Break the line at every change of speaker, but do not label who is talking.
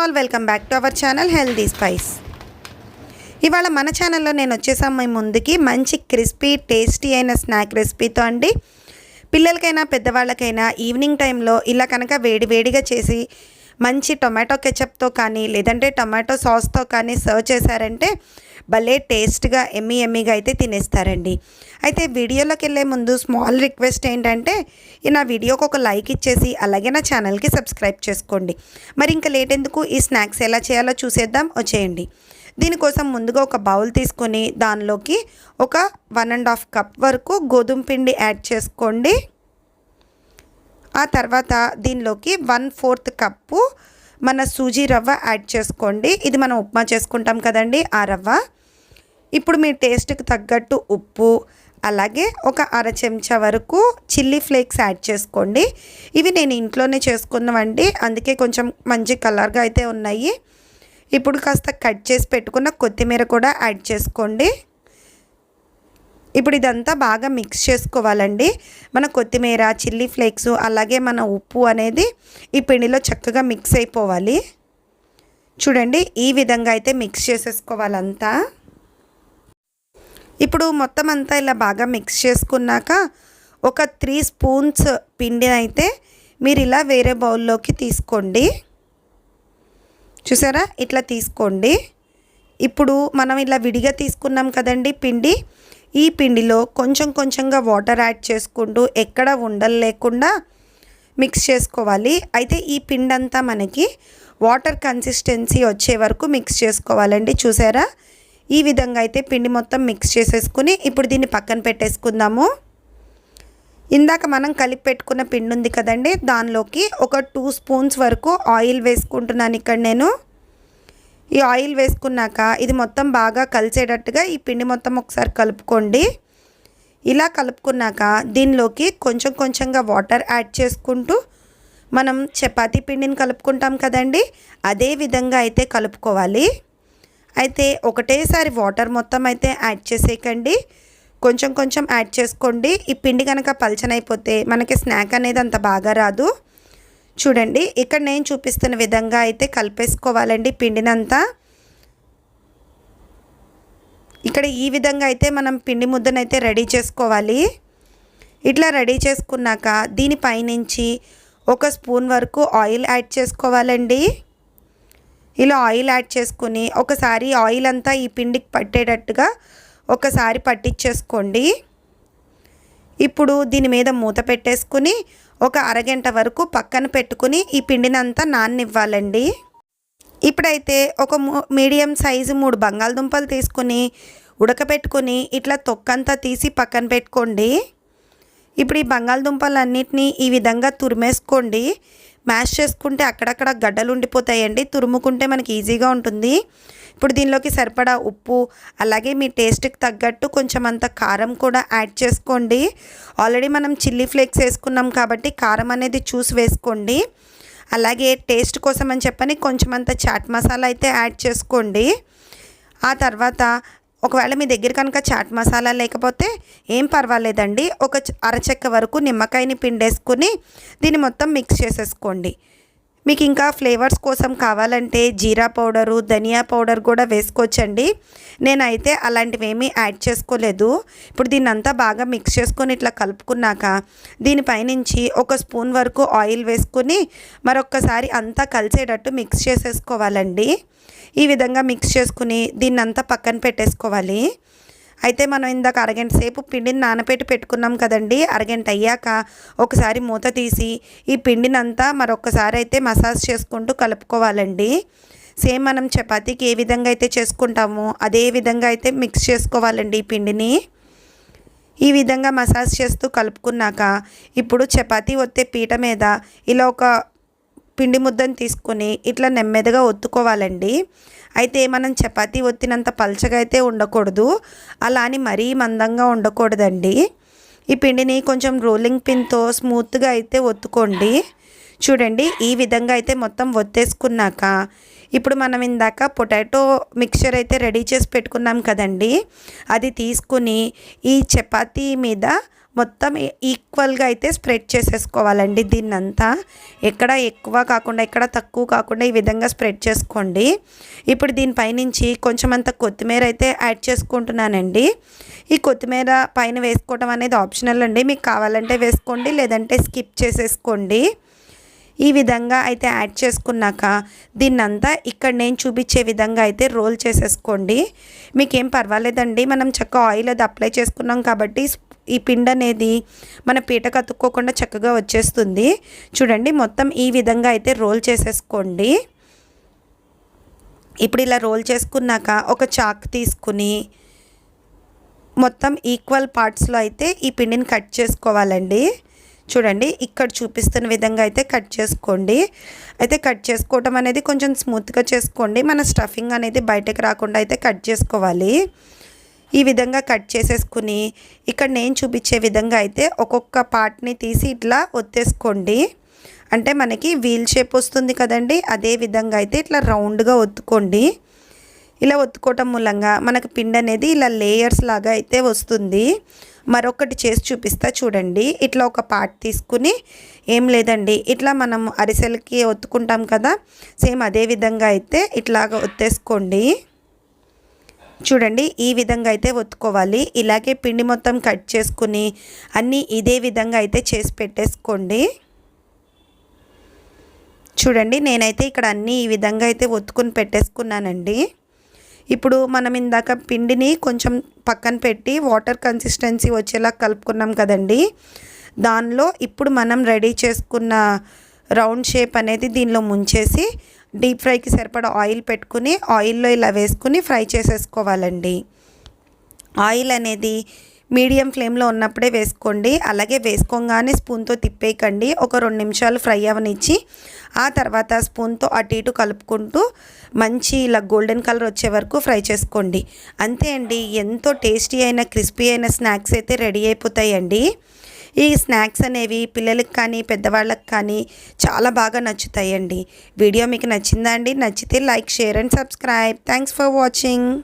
All welcome back to our channel healthy spice. ఇవాళ మన ఛానల్లో నేను వచ్చేసాం మీ ముందుకి. మంచి క్రిస్పీ టేస్టీ అయిన స్నాక్ రెసిపీతో అండి. పిల్లలకైనా పెద్దవాళ్ళకైనా ఈవినింగ్ టైంలో ఇలా కనుక వేడి వేడిగా చేసి మంచి టొమాటో కెచప్తో కానీ లేదంటే టొమాటో సాస్తో కానీ సర్వ్ చేశారంటే భలే టేస్ట్గా ఎమ్మి ఎమ్మిగా అయితే తినేస్తారండి. అయితే వీడియోలోకి వెళ్ళే ముందు స్మాల్ రిక్వెస్ట్ ఏంటంటే నా వీడియోకి ఒక లైక్ ఇచ్చేసి అలాగే నా ఛానల్కి సబ్స్క్రైబ్ చేసుకోండి. మరి ఇంకా లేట్ ఎందుకు? ఈ స్నాక్స్ ఎలా చేయాలో చూసేద్దాం వచ్చేయండి. దీనికోసం ముందుగా ఒక బౌల్ తీసుకొని దానిలోకి ఒక వన్ అండ్ హాఫ్ కప్ వరకు గోధుమ పిండి యాడ్ చేసుకోండి. ఆ తర్వాత దీనిలోకి వన్ ఫోర్త్ కప్పు మన సూజీ రవ్వ యాడ్ చేసుకోండి. ఇది మనం ఉప్మా చేసుకుంటాం కదండి ఆ రవ్వ. ఇప్పుడు మీ టేస్ట్కి తగ్గట్టు ఉప్పు అలాగే ఒక అర చెంచా వరకు చిల్లీ ఫ్లేక్స్ యాడ్ చేసుకోండి. ఇవి నేను ఇంట్లోనే చేసుకున్నవండి. అందుకే కొంచెం మంచి కలర్గా అయితే ఉన్నాయి. ఇప్పుడు కాస్త కట్ చేసి పెట్టుకున్న కొత్తిమీర కూడా యాడ్ చేసుకోండి. ఇప్పుడు ఇదంతా బాగా మిక్స్ చేసుకోవాలండి. మన కొత్తిమీర చిల్లీ ఫ్లేక్స్ అలాగే మన ఉప్పు అనేది ఈ పిండిలో చక్కగా మిక్స్ అయిపోవాలి. చూడండి ఈ విధంగా అయితే మిక్స్ చేసేసుకోవాలంతా. ఇప్పుడు మొత్తం అంతా ఇలా బాగా మిక్స్ చేసుకున్నాక ఒక త్రీ స్పూన్స్ పిండి అయితే మీరు ఇలా వేరే బౌల్లోకి తీసుకోండి. చూసారా? ఇట్లా తీసుకోండి. ఇప్పుడు మనం ఇలా విడిగా తీసుకున్నాం కదండి పిండి. ఈ పిండిలో కొంచెం కొంచెంగా వాటర్ యాడ్ చేసుకుంటూ ఎక్కడ ఉండలు లేకుండా మిక్స్ చేసుకోవాలి. అయితే ఈ పిండి అంతా మనకి వాటర్ కన్సిస్టెన్సీ వచ్చే వరకు మిక్స్ చేసుకోవాలండి. చూసారా? ఈ విధంగా అయితే పిండి మొత్తం మిక్స్ చేసేసుకుని ఇప్పుడు దీన్ని పక్కన పెట్టేసుకుందాము. ఇందాక మనం కలిపి పెట్టుకున్న పిండి ఉంది కదండి. దానిలోకి ఒక టూ స్పూన్స్ వరకు ఆయిల్ వేసుకుంటున్నాను ఇక్కడ నేను. ఈ ఆయిల్ వేసుకున్నాక ఇది మొత్తం బాగా కలిసేటట్టుగా ఈ పిండి మొత్తం ఒకసారి కలుపుకోండి. ఇలా కలుపుకున్నాక దీనిలోకి కొంచెం కొంచెంగా వాటర్ యాడ్ చేసుకుంటూ మనం చపాతీ పిండిని కలుపుకుంటాం కదండి. అదే విధంగా అయితే కలుపుకోవాలి. అయితే ఒకటేసారి వాటర్ మొత్తం అయితే యాడ్ చేసేయకండి. కొంచెం కొంచెం యాడ్ చేసుకోండి. ఈ పిండి కనుక పలచనైపోతే మనకి స్నాక్ అనేది అంత బాగా రాదు. చూడండి ఇక్కడ నేను చూపిస్తున్న విధంగా అయితే కలిపేసుకోవాలండి పిండినంతా. ఇక్కడ ఈ విధంగా అయితే మనం పిండి ముద్దనైతే రెడీ చేసుకోవాలి. ఇట్లా రెడీ చేసుకున్నాక దీనిపైనుంచి ఒక స్పూన్ వరకు ఆయిల్ యాడ్ చేసుకోవాలండి. ఇలా ఆయిల్ యాడ్ చేసుకుని ఒకసారి ఆయిల్ అంతా ఈ పిండికి పట్టేటట్టుగా ఒకసారి పట్టించేసుకోండి. ఇప్పుడు దీని మీద మూత పెట్టేసుకుని ఒక అరగంట వరకు పక్కన పెట్టుకుని ఈ పిండినంతా నాన్నివ్వాలండి. ఇప్పుడైతే ఒక మీడియం సైజు మూడు బంగాళదుంపలు తీసుకుని ఉడకపెట్టుకుని ఇట్లా తొక్కంతా తీసి పక్కన పెట్టుకోండి. ఇప్పుడు ఈ బంగాళదుంపలన్నిటినీ ఈ విధంగా తురిమేసుకోండి. మ్యాష్ చేసుకుంటే అక్కడక్కడ గడ్డలు ఉండిపోతాయండి తురుముకుంటే మనకి ఈజీగా ఉంటుంది. ఇప్పుడు దీనిలోకి సరిపడా ఉప్పు అలాగే మీ టేస్ట్కి తగ్గట్టు కొంచెం అంత కారం కూడా యాడ్ చేసుకోండి. ఆల్రెడీ మనం చిల్లీ ఫ్లేక్స్ వేసుకున్నాం కాబట్టి కారం అనేది చూసి వేసుకోండి. అలాగే టేస్ట్ కోసం అని చెప్పని కొంచెం అంత చాట్ మసాలా అయితే యాడ్ చేసుకోండి. ఆ తర్వాత ఒకవేళ మీ దగ్గర కనుక చాట్ మసాలా లేకపోతే ఏం పర్వాలేదండి. ఒక అరచెక్క వరకు నిమ్మకాయని పిండేసుకుని దీన్ని మొత్తం మిక్స్ చేసేసుకోండి. మీకు ఇంకా ఫ్లేవర్స్ కోసం కావాలంటే జీరా పౌడరు ధనియా పౌడర్ కూడా వేసుకోవచ్చండి. నేనైతే అలాంటివి ఏమీ యాడ్ చేసుకోలేదు. ఇప్పుడు దీన్ని అంతా బాగా మిక్స్ చేసుకొని ఇట్లా కలుపుకున్నాక దీనిపైనుంచి ఒక స్పూన్ వరకు ఆయిల్ వేసుకుని మరొక్కసారి అంతా కలిసేటట్టు మిక్స్ చేసేసుకోవాలండి. ఈ విధంగా మిక్స్ చేసుకుని దీన్ని అంతా పక్కన పెట్టేసుకోవాలి. అయితే మనం ఇందాక అరగంట సేపు పిండిని నానపెట్టి పెట్టుకున్నాం కదండి. అరగంట అయ్యాక ఒకసారి మూత తీసి ఈ పిండినంతా మరొకసారి అయితే మసాజ్ చేసుకుంటూ కలుపుకోవాలండి. సేమ్ మనం చపాతీకి ఏ విధంగా అయితే చేసుకుంటామో అదే విధంగా అయితే మిక్స్ చేసుకోవాలండి ఈ పిండిని. ఈ విధంగా మసాజ్ చేస్తూ కలుపుకున్నాక ఇప్పుడు చపాతీ ఒత్తే పీట మీద ఇలా ఒక పిండి ముద్దను తీసుకొని ఇట్లా నెమ్మదిగా ఒత్తుకోవాలండి. అయితే మనం చపాతీ ఒత్తినంత పలచగా అయితే ఉండకూడదు. అలా అని మరీ మందంగా ఉండకూడదండి. ఈ పిండిని కొంచెం రోలింగ్ పిన్తో స్మూత్గా అయితే ఒత్తుకోండి. చూడండి ఈ విధంగా అయితే మొత్తం ఒత్తేసుకున్నాక ఇప్పుడు మనం ఇందాక పొటాటో మిక్చర్ అయితే రెడీ చేసి పెట్టుకున్నాం కదండి. అది తీసుకుని ఈ చపాతీ మీద మొత్తం ఈక్వల్గా అయితే స్ప్రెడ్ చేసేసుకోవాలండి దీన్నంతా. ఎక్కడ ఎక్కువ కాకుండా ఎక్కడ తక్కువ కాకుండా ఈ విధంగా స్ప్రెడ్ చేసుకోండి. ఇప్పుడు దీనిపైనుంచి కొంచెం అంత కొత్తిమీర అయితే యాడ్ చేసుకుంటున్నానండి. ఈ కొత్తిమీర పైన వేసుకోవడం అనేది ఆప్షనల్ అండి. మీకు కావాలంటే వేసుకోండి లేదంటే స్కిప్ చేసేసుకోండి. ఈ విధంగా అయితే యాడ్ చేసుకున్నాక దీన్నంతా ఇక్కడ నేను చూపించే విధంగా అయితే రోల్ చేసేసుకోండి. మీకేం పర్వాలేదండి. మనం చక్కగా ఆయిల్ అది అప్లై చేసుకున్నాం కాబట్టి ఈ పిండి అనేది మన పీట అతుక్కోకుండా చక్కగా వచ్చేస్తుంది. చూడండి మొత్తం ఈ విధంగా అయితే రోల్ చేసేసుకోండి. ఇప్పుడు ఇలా రోల్ చేసుకున్నాక ఒక చాక్ తీసుకుని మొత్తం ఈక్వల్ పార్ట్స్లో అయితే ఈ పిండిని కట్ చేసుకోవాలండి. చూడండి ఇక్కడ చూపిస్తున్న విధంగా అయితే కట్ చేసుకోండి. అయితే కట్ చేసుకోవటం అనేది కొంచెం స్మూత్గా చేసుకోండి. మన స్టఫింగ్ అనేది బయటకు రాకుండా అయితే కట్ చేసుకోవాలి. ఈ విధంగా కట్ చేసేసుకుని ఇక్కడ నేను చూపించే విధంగా అయితే ఒక్కొక్క పార్ట్ని తీసి ఇట్లా ఒత్తేసుకోండి. అంటే మనకి వీల్ షేప్ వస్తుంది కదండి అదే విధంగా అయితే ఇట్లా రౌండ్గా ఒత్తుకోండి. ఇలా ఒత్తుకోవటం మూలంగా మనకు పిండి అనేది ఇలా లేయర్స్ లాగా అయితే వస్తుంది. మరొకటి చేసి చూపిస్తా చూడండి. ఇట్లా ఒక పార్ట్ తీసుకుని ఏం లేదండి ఇట్లా మనం అరిసెలకి ఒత్తుకుంటాం కదా సేమ్ అదే విధంగా అయితే ఇట్లాగ ఒత్తేసుకోండి. చూడండి ఈ విధంగా అయితే ఒత్తుకోవాలి. ఇలాగే పిండి మొత్తం కట్ చేసుకుని అన్నీ ఇదే విధంగా అయితే చేసి పెట్టేసుకోండి. చూడండి నేనైతే ఇక్కడ అన్నీ ఈ విధంగా అయితే ఒత్తుకుని పెట్టేసుకున్నానండి. ఇప్పుడు మనం ఇందాక పిండిని కొంచెం పక్కన పెట్టి వాటర్ కన్సిస్టెన్సీ వచ్చేలా కలుపుకున్నాం కదండి. దానిలో ఇప్పుడు మనం రెడీ చేసుకున్న రౌండ్ షేప్ అనేది దీనిలో ముంచేసి డీప్ ఫ్రైకి సరిపడా ఆయిల్ పెట్టుకుని ఆయిల్లో ఇలా వేసుకుని ఫ్రై చేసేసుకోవాలండి. ఆయిల్ అనేది మీడియం ఫ్లేమ్లో ఉన్నప్పుడే వేసుకోండి. అలాగే వేసుకోగానే స్పూన్తో తిప్పేయకండి. ఒక రెండు నిమిషాలు ఫ్రై అవనిచ్చి ఆ తర్వాత స్పూన్తో అటు ఇటు కలుపుకుంటూ మంచి ఇలా గోల్డెన్ కలర్ వచ్చే వరకు ఫ్రై చేసుకోండి. అంతే అండి. ఎంతో టేస్టీ అయిన క్రిస్పీ అయిన స్నాక్స్ అయితే రెడీ అయిపోతాయండి. ఈ స్నాక్స్ అనేవి పిల్లలకి కానీ పెద్దవాళ్ళకి కానీ చాలా బాగా నచ్చుతాయండి. వీడియో మీకు నచ్చిందా అండి? నచ్చితే like share and subscribe. Thanks for watching.